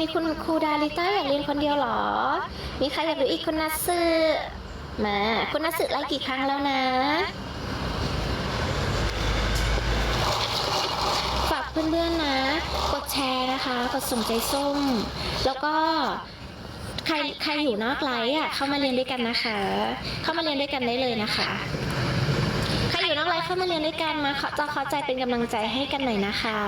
มีคุณครูดาริต้าอยากเรียนคนเดียวหรอ มีใครอยากดูอีกคุณนัทสึมา คุณนัทสึไลค์กี่ครั้งแล้วนะ ฝากเพื่อนๆนะ กดแชร์นะคะ กดส่งใจส้ม แล้วก็ใครใครอยู่นอกไลฟ์อะเข้ามาเรียนด้วยกันนะคะ เข้ามาเรียนด้วยกันได้เลยนะคะ ไลฟ์เข้ามาเรียนด้วยกันมาขอจะเข้าใจเป็นกำลังใจให้กันหน่อยนะคะ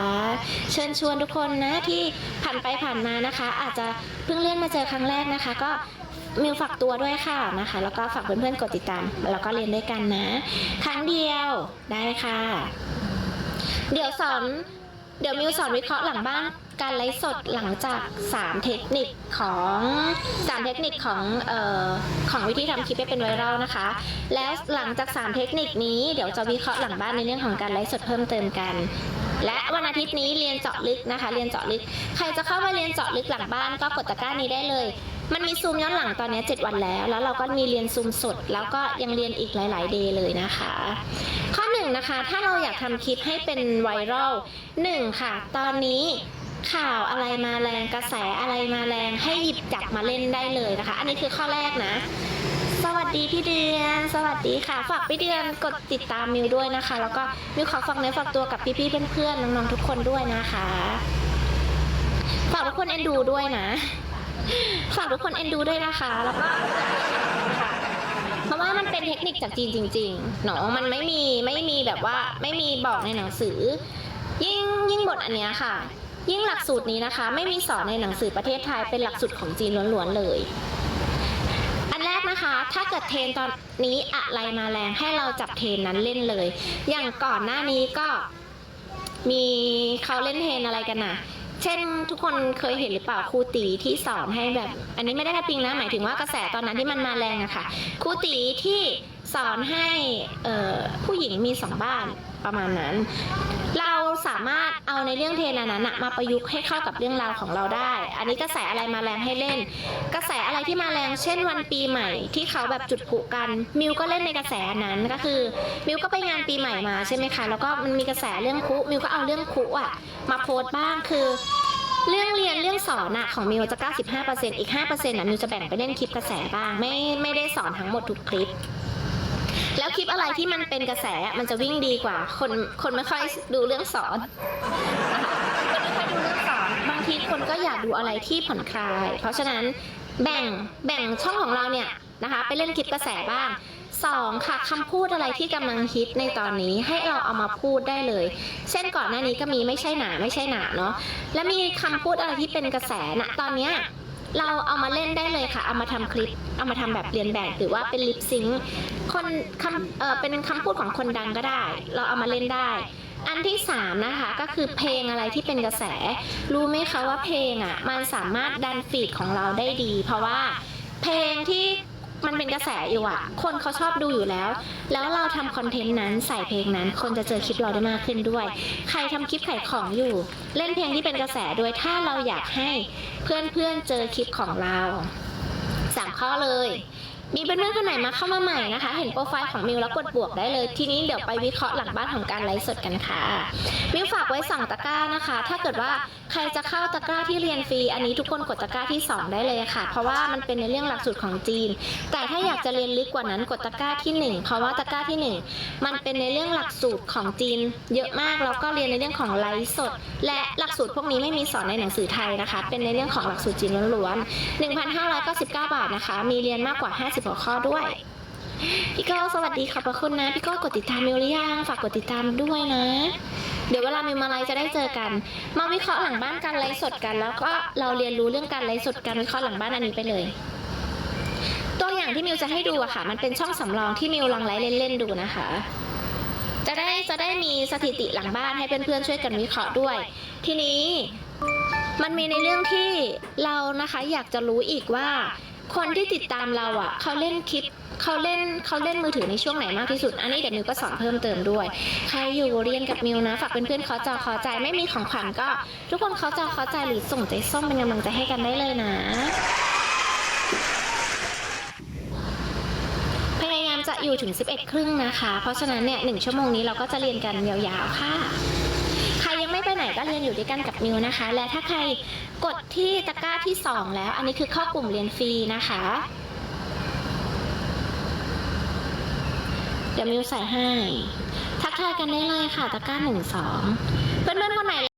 เชิญชวนทุกคนนะที่ผ่านไปผ่านมานะคะ อาจจะเพิ่งเลื่อนมาเจอครั้งแรกนะคะ ก็มิวฝากตัวด้วยค่ะนะคะ แล้วก็ฝากเพื่อนๆกดติดตาม แล้วก็เรียนด้วยกันนะ ครั้งเดียวได้ค่ะ เดี๋ยวสอน เดี๋ยวมิวสอนวิเคราะห์หลังบ้าน การไลฟ์สดหลังจาก 3 เทคนิคของ3เทคนิคของเอ่อของวิธีทำคลิปให้เป็นไวรัลนะคะ แล้วหลังจาก 3 เทคนิคนี้เดี๋ยวจะวิเคราะห์หลังบ้านในเรื่องของการไลฟ์สดเพิ่มเติมกันและวันอาทิตย์นี้เรียนเจาะลึกนะคะ เรียนเจาะลึก ใครจะเข้ามาเรียนเจาะลึกหลังบ้านก็กดตะกร้านี้ได้เลย มันมีซูมย้อนหลังตอนนี้ 7 วันแล้ว แล้วเราก็มีเรียนซูมสด แล้วก็ยังเรียนอีกหลาย ๆ เดย์เลยนะคะ ข้อหนึ่งนะคะ ถ้าเราอยากทำคลิปให้เป็นไวรัลหนึ่งค่ะ ตอนนี้ข่าวอะไรมาแรงกระแสอะไรมาแรงให้หยิบจับมาเล่นได้เลยนะคะ อันนี้คือข้อแรกนะ สวัสดีพี่เดือน สวัสดีค่ะ ฝากพี่เดือนกดติดตามมิวด้วยนะคะ แล้วก็มิวขอฝากเนื้อฝากตัวกับพี่ๆเพื่อนๆน้องๆทุกคนด้วยนะคะฝากทุกคนเอ็นดูด้วยนะ ฝากทุกคนเอ็นดูด้วยนะคะ แล้วก็เพราะว่ามันเป็นเทคนิคจากจีนจริงๆเนาะมันไม่มีไม่มีแบบว่าไม่มีบอกในหนังสือ ยิ่งยิ่งบทอันเนี้ยค่ะ ยิ่งหลักสูตรนี้นะคะ ไม่มีสอนในหนังสือประเทศไทยเป็นหลักสูตรของจีนล้วนๆเลย อันแรกนะคะ ถ้าเกิดเทรนตอนนี้อะไรมาแรงให้เราจับเทรนนั้นเล่นเลย อย่างก่อนหน้านี้ก็มีเขาเล่นเทรนอะไรกันนะ เช่นทุกคนเคยเห็นหรือเปล่าครูตีที่สอนให้แบบ อันนี้ไม่ได้ทับปิงนะ หมายถึงว่ากระแสตอนนั้นที่มันมาแรงอะค่ะครูตีที่สอนให้ผู้หญิงมีสองบ้านประมาณนั้นเรา สามารถเอาในเรื่องเทรนอันนั้นอะมาประยุกต์ให้เข้ากับเรื่องราวของเราได้ อันนี้กระแสอะไรมาแรงให้เล่น กระแสอะไรที่มาแรงเช่นวันปีใหม่ที่เขาแบบจุดพลุกัน มิวก็เล่นในกระแสนั้นก็คือ มิวก็ไปงานปีใหม่มาใช่ไหมคะ แล้วก็มันมีกระแสเรื่องพลุมิวก็เอาเรื่องพลุอะมาโพสต์บ้างคือเรื่องเรียนเรื่องสอนอะของมิวจะ 95%อีก 5%อะมิวจะแบ่งไปเล่นคลิปกระแสบ้าง ไม่ไม่ได้สอนทั้งหมดทุกคลิป แล้วคลิปอะไรที่มันเป็นกระแสมันจะวิ่งดีกว่า คนคนไม่ค่อยดูเรื่องสอนคนไม่ค่อยดูเรื่องสอนบางทีคนก็อยากดูอะไรที่ผ่อนคลาย เพราะฉะนั้นแบ่งแบ่งช่องของเราเนี่ยนะคะ ไปเล่นคลิปกระแสบ้างสองค่ะคำพูดอะไรที่กำลังฮิตในตอนนี้ให้เราเอามาพูดได้เลย เช่นก่อนหน้านี้ก็มีไม่ใช่หนาไม่ใช่หนาเนาะแล้วมีคำพูดอะไรที่เป็นกระแสนะตอนเนี้ย เราเอามาเล่นได้เลยค่ะ เอามาทำคลิป เอามาทำแบบเรียนแบบหรือว่าเป็นลิปซิงค์คนคำเออเป็นคำพูดของคนดังก็ได้ เราเอามาเล่นได้ อันที่สามนะคะก็คือเพลงอะไรที่เป็นกระแส รู้ไหมคะว่าเพลงอะมันสามารถดันฟีดของเราได้ดี เพราะว่าเพลงที่ มันเป็นกระแสอยู่อะคนเขาชอบดูอยู่แล้ว แล้วเราทำคอนเทนต์นั้นใส่เพลงนั้น คนจะเจอคลิปเราได้มากขึ้นด้วย ใครทำคลิปขายของอยู่ เล่นเพลงที่เป็นกระแสด้วยถ้าเราอยากให้เพื่อนๆเจอคลิปของเราสามข้อเลย มีเพื่อนๆคนไหนมาเข้ามาใหม่นะคะ เห็นโปรไฟล์ของมิวแล้วกดบวกได้เลย ทีนี้เดี๋ยวไปวิเคราะห์หลังบ้านของการไลฟ์สดกันค่ะ มิวฝากไว้สั่งตะกร้านะคะ ถ้าเกิดว่าใครจะเข้าตะกร้าที่เรียนฟรี อันนี้ทุกคนกดตะกร้าที่ 2 ได้เลยค่ะ เพราะว่ามันเป็นในเรื่องหลักสูตรของจีน แต่ถ้าอยากจะเรียนลึกกว่านั้นกดตะกร้าที่ 1 เพราะว่าตะกร้าที่ 1 มันเป็นในเรื่องหลักสูตรของจีน เยอะมากแล้วก็เรียนในเรื่องของไลฟ์สด และหลักสูตรพวกนี้ไม่มีสอนในหนังสือไทยนะคะ เป็นในเรื่องของหลักสูตรจีนล้วนๆ1,599 บาทนะคะ มีเรียนมากกว่า 50หัวข้อด้วย พี่โก้สวัสดีขอบพระคุณนะ พี่โก้กดติดตามมิวหรือยังฝากกดติดตามด้วยนะ เดี๋ยวเวลามิวมาไลฟ์จะได้เจอกัน มาวิเคราะห์หลังบ้านการไลฟ์สดกัน แล้วก็เราเรียนรู้เรื่องการไลฟ์สดการวิเคราะห์หลังบ้านอันนี้ไปเลย ตัวอย่างที่มิวจะให้ดูอะค่ะ มันเป็นช่องสำรองที่มิวลองไลฟ์เล่นๆดูนะคะ จะได้จะได้มีสถิติหลังบ้านให้เพื่อนๆช่วยกันวิเคราะห์ด้วย ทีนี้มันมีในเรื่องที่เรานะคะอยากจะรู้อีกว่า คนที่ติดตามเราอะเขาเล่นคลิปเขาเล่นเขาเล่นมือถือในช่วงไหนมากที่สุด อันนี้เดี๋ยวมิวก็สอนเพิ่มเติมด้วย ใครอยู่เรียนกับมิวนะฝากเพื่อนๆเขาจอขอใจไม่มีของขวัญก็ ทุกคนเขาจอขอใจหรือส่งใจส้มเป็นกำลังใจให้กันได้เลยนะพยายามจะอยู่ถึง 11 ครึ่งนะคะ เพราะฉะนั้นเนี่ยหนึ่งชั่วโมงนี้เราก็จะเรียนกันยาวๆค่ะ ไหนก็เรียนอยู่ด้วยกันกับมิวนะคะ และถ้าใครกดที่ตะกร้าที่ 2 แล้ว อันนี้คือเข้ากลุ่มเรียนฟรีนะคะ เดี๋ยวมิวใส่ให้ ทักทายกันได้เลยค่ะตะกร้าหนึ่งสองเพื่อนๆคนไหน